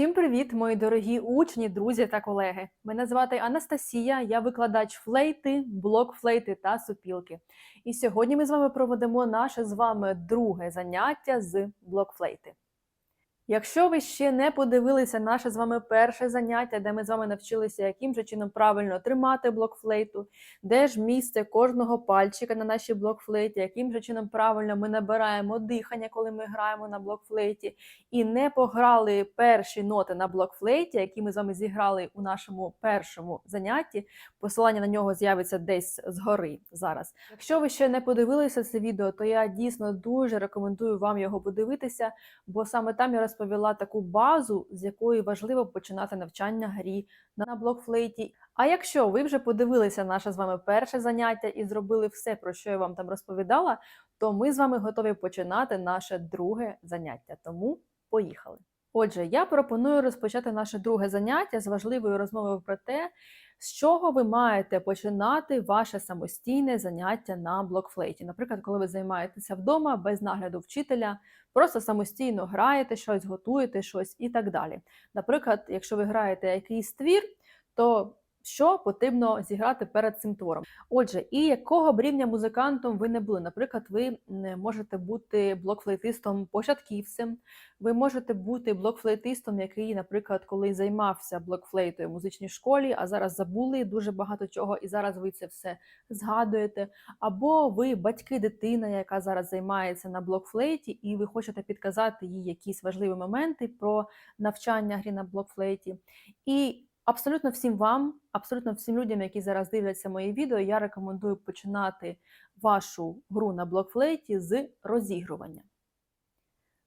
Всім привіт, мої дорогі учні, друзі та колеги. Мене звати Анастасія, я викладач флейти, блок флейти та супілки. І сьогодні ми з вами проведемо наше з вами друге заняття з блок флейти. Якщо ви ще не подивилися наше з вами перше заняття, де ми з вами навчилися, яким же чином правильно тримати блок флейту, де ж місце кожного пальчика на нашій блокфлейті, яким же чином правильно ми набираємо дихання, коли ми граємо на блокфлейті, і не пограли перші ноти на блокфлейті, які ми з вами зіграли у нашому першому занятті. Посилання на нього з'явиться десь згори зараз. Якщо ви ще не подивилися це відео, то я дійсно дуже рекомендую вам його подивитися, бо саме там я розповіла таку базу, з якої важливо починати навчання грі на блокфлейті. А якщо ви вже подивилися наше з вами перше заняття і зробили все, про що я вам там розповідала, то ми з вами готові починати наше друге заняття. Тому поїхали. Отже, я пропоную розпочати наше друге заняття з важливою розмовою про те, з чого ви маєте починати ваше самостійне заняття на блокфлейті. Наприклад, коли ви займаєтеся вдома без нагляду вчителя, просто самостійно граєте щось, готуєте щось і так далі. Наприклад, якщо ви граєте якийсь твір, то що потрібно зіграти перед цим твором. Отже, і якого б рівня музикантом ви не були. Наприклад, ви можете бути блокфлейтистом початківцем, ви можете бути блокфлейтистом, який, наприклад, коли займався блокфлейтою в музичній школі, а зараз забули дуже багато чого, і зараз ви це все згадуєте. Або ви батьки дитина, яка зараз займається на блокфлейті, і ви хочете підказати їй якісь важливі моменти про навчання грі на блокфлейті. І Абсолютно всім вам, абсолютно всім людям, які зараз дивляться мої відео, я рекомендую починати вашу гру на блокфлейті з розігрування.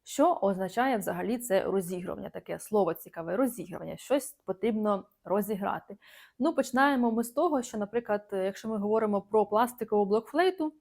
Що означає взагалі це розігрування? Таке слово цікаве розігрування, щось потрібно розіграти. Ну, починаємо ми з того, що, наприклад, якщо ми говоримо про пластикову блокфлейту,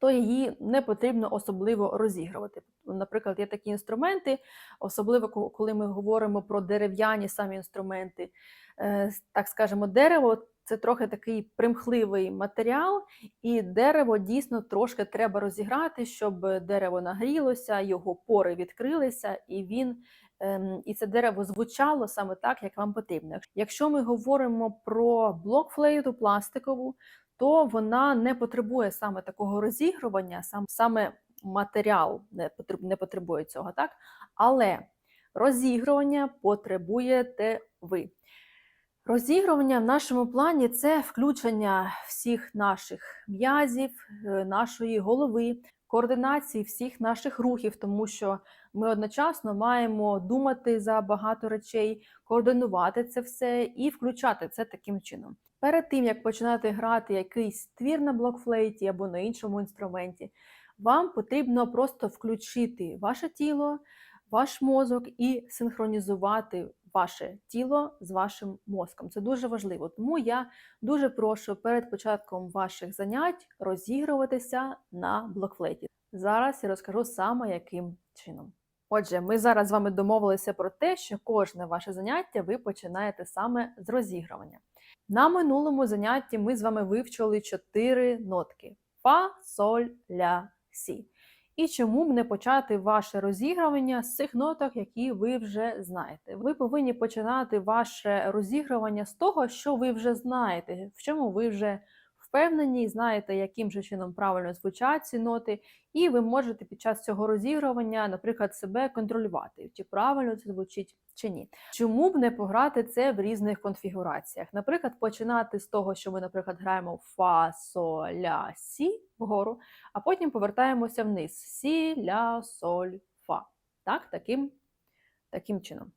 то її не потрібно особливо розігрувати. Наприклад, є такі інструменти, особливо коли ми говоримо про дерев'яні самі інструменти, е, так скажемо, дерево це трохи такий примхливий матеріал, і дерево дійсно трошки треба розіграти, щоб дерево нагрілося, його пори відкрилися, і він. Ем, і це дерево звучало саме так, як вам потрібно. Якщо ми говоримо про блокфлейту пластикову, то вона не потребує саме такого розігрування, сам, саме матеріал не потребує цього, так? Але розігрування потребуєте ви. Розігрування в нашому плані це включення всіх наших м'язів, е, нашої голови, координації всіх наших рухів, тому що ми одночасно маємо думати за багато речей, координувати це все і включати це таким чином. Перед тим, як починати грати якийсь твір на блокфлейті або на іншому інструменті, вам потрібно просто включити ваше тіло, ваш мозок і синхронізувати ваше тіло з вашим мозком. Це дуже важливо. Тому я дуже прошу перед початком ваших занять розігруватися на блокфлейті. Зараз я розкажу саме яким чином. Отже, ми зараз з вами домовилися про те, що кожне ваше заняття ви починаєте саме з розігрування. На минулому занятті ми з вами вивчили чотири нотки: Фа, соль, ля, сі. І чому б не почати ваше розігрування з цих ноток, які ви вже знаєте? Ви повинні починати ваше розігрування з того, що ви вже знаєте, в чому ви вже впевнені, знаєте, яким же чином правильно звучать ці ноти, і ви можете під час цього розігрування, наприклад, себе контролювати, чи правильно це звучить, чи ні. Чому б не пограти це в різних конфігураціях? Наприклад, починати з того, що ми, наприклад, граємо фа, со, ля, сі вгору, а потім повертаємося вниз: сі, ля, соль, фа. Так, таким, таким чином.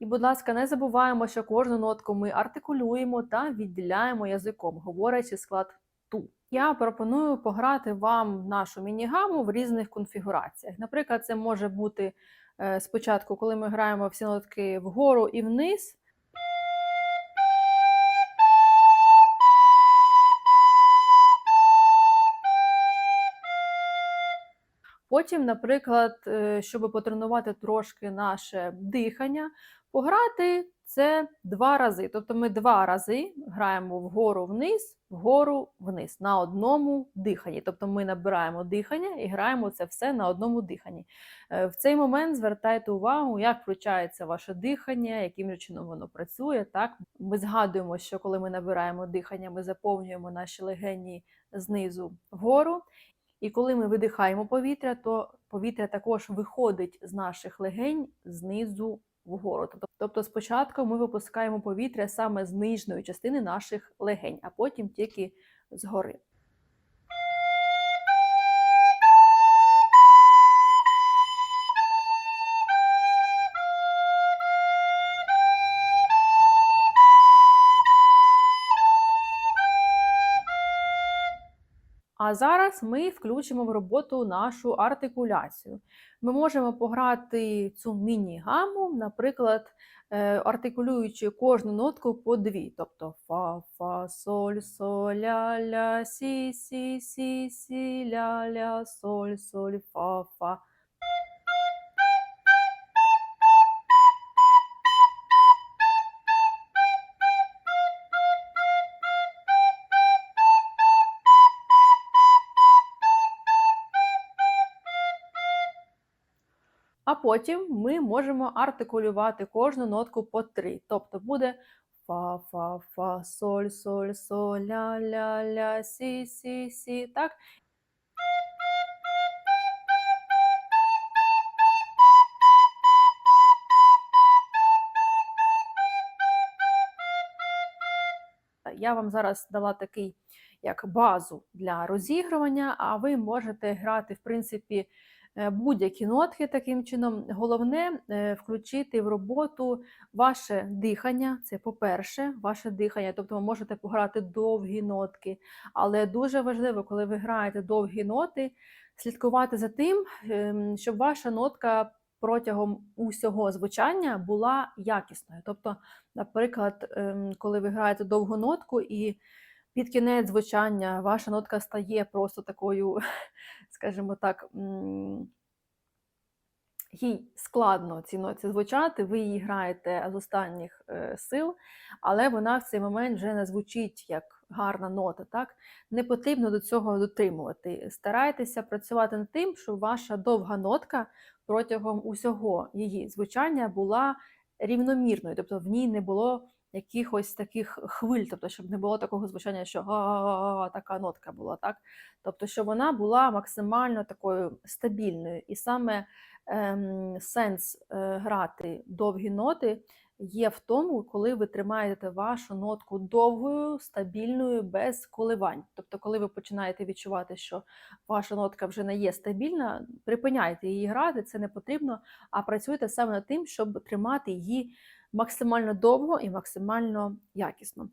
І, будь ласка, не забуваємо, що кожну нотку ми артикулюємо та відділяємо язиком, говорячи склад ту. Я пропоную пограти вам нашу мінігаму в різних конфігураціях. Наприклад, це може бути е, спочатку, коли ми граємо всі нотки вгору і вниз. Потім, наприклад, е, щоб потренувати трошки наше дихання, пограти це два рази. Тобто ми два рази граємо вгору вниз, вгору вниз на одному диханні. Тобто ми набираємо дихання і граємо це все на одному диханні. Е, В цей момент звертайте увагу, як включається ваше дихання, яким же чином воно працює. Так? Ми згадуємо, що коли ми набираємо дихання, ми заповнюємо наші легені знизу вгору. І коли ми видихаємо повітря, то повітря також виходить з наших легень знизу вгору. Тобто, тобто спочатку ми випускаємо повітря саме з нижньої частини наших легень, а потім тільки згори. А зараз ми включимо в роботу нашу артикуляцію. Ми можемо пограти цю міні-гаму, наприклад, е, артикулюючи кожну нотку по дві. Тобто фа, фа, соль, соль, ля, ля, сі, сі, сі, сі, ля, ля, соль, соль, фа, фа. А потім ми можемо артикулювати кожну нотку по три. Тобто буде фа, фа, фа, соль, соль, соль, ля, ля, ля, сі, сі, сі. Так? Я вам зараз дала такий як базу для розігрування, а ви можете грати, в принципі, будь-які нотки таким чином. Головне е, включити в роботу ваше дихання. Це, по-перше, ваше дихання. Тобто ви можете пограти довгі нотки. Але дуже важливо, коли ви граєте довгі ноти, слідкувати за тим, ем, щоб ваша нотка протягом усього звучання була якісною. Тобто, наприклад, ем, коли ви граєте довгу нотку і під кінець звучання ваша нотка стає просто такою, скажімо так, їй складно цій ноті звучати, ви її граєте з останніх е, сил, але вона в цей момент вже не звучить як гарна нота. Так? Не потрібно до цього дотримувати. Старайтеся працювати над тим, щоб ваша довга нотка протягом усього її звучання була рівномірною, тобто в ній не було якихось таких хвиль, тобто, щоб не було такого звучання, що така нотка була, так? Тобто, щоб вона була максимально такою стабільною. І саме ем, сенс е, грати довгі ноти є в тому, коли ви тримаєте вашу нотку довгою, стабільною, без коливань. Тобто, коли ви починаєте відчувати, що ваша нотка вже не є стабільна, припиняйте її грати, це не потрібно, а працюйте саме над тим, щоб тримати її максимально довго і максимально якісно.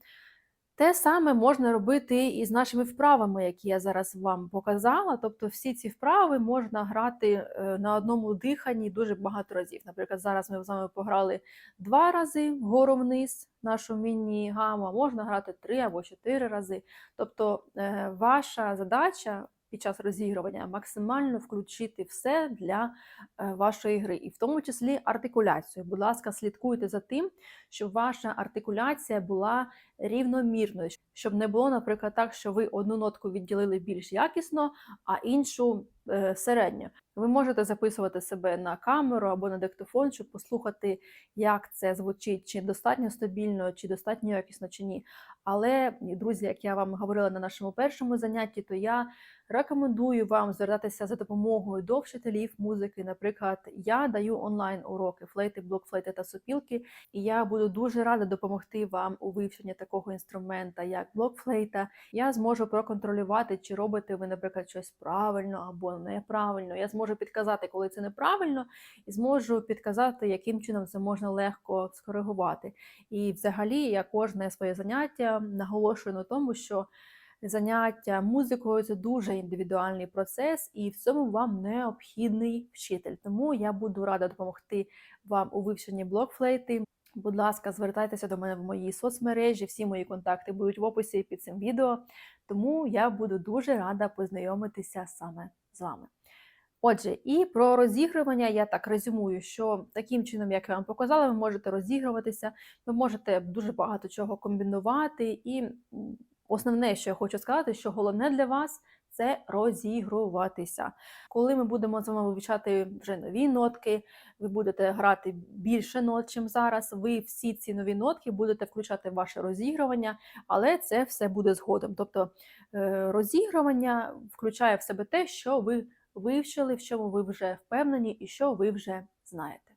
Те саме можна робити і з нашими вправами, які я зараз вам показала. Тобто всі ці вправи можна грати е, на одному диханні дуже багато разів. Наприклад, зараз ми з вами пограли два рази вгору вниз нашу міні-гаму, а можна грати три або чотири рази. Тобто е, ваша задача під час розігрування максимально включити все для е, вашої гри, і в тому числі артикуляцію. Будь ласка, слідкуйте за тим, щоб ваша артикуляція була рівномірною, щоб не було, наприклад, так, що ви одну нотку відділили більш якісно, а іншу середньо. Ви можете записувати себе на камеру або на диктофон, щоб послухати, як це звучить, чи достатньо стабільно, чи достатньо якісно, чи ні. Але, друзі, як я вам говорила на нашому першому занятті, то я рекомендую вам звертатися за допомогою до вчителів музики. Наприклад, я даю онлайн уроки флейти, блокфлейти та сопілки, і я буду дуже рада допомогти вам у вивченні такого інструмента, як блокфлейта. Я зможу проконтролювати, чи робите ви, наприклад, щось правильно або неправильно. Я зможу підказати, коли це неправильно, і зможу підказати, яким чином це можна легко скоригувати. І, взагалі, я кожне своє заняття наголошую на тому, що заняття музикою це дуже індивідуальний процес, і в цьому вам необхідний вчитель. Тому я буду рада допомогти вам у вивченні блокфлейти. Будь ласка, звертайтеся до мене в мої соцмережі, всі мої контакти будуть в описі під цим відео. Тому я буду дуже рада познайомитися саме з вами. Отже, і про розігрування я так резюмую, що таким чином, як я вам показала, ви можете розігруватися, ви можете дуже багато чого комбінувати. І основне, що я хочу сказати, що головне для вас це розігруватися. Коли ми будемо з вами вивчати вже нові нотки, ви будете грати більше нот, чим зараз. Ви всі ці нові нотки будете включати в ваше розігрування, але це все буде згодом. Тобто е, розігрування включає в себе те, що ви вивчили, в чому ви вже впевнені і що ви вже знаєте.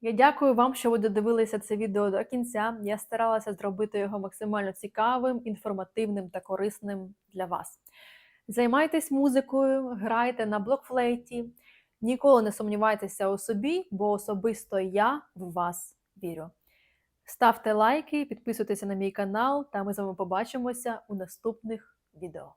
Я дякую вам, що ви додивилися це відео до кінця. Я старалася зробити його максимально цікавим, інформативним та корисним для вас. Займайтесь музикою, грайте на блокфлейті, ніколи не сумнівайтеся у собі, бо особисто я в вас вірю. Ставте лайки, підписуйтеся на мій канал, та ми з вами побачимося у наступних відео.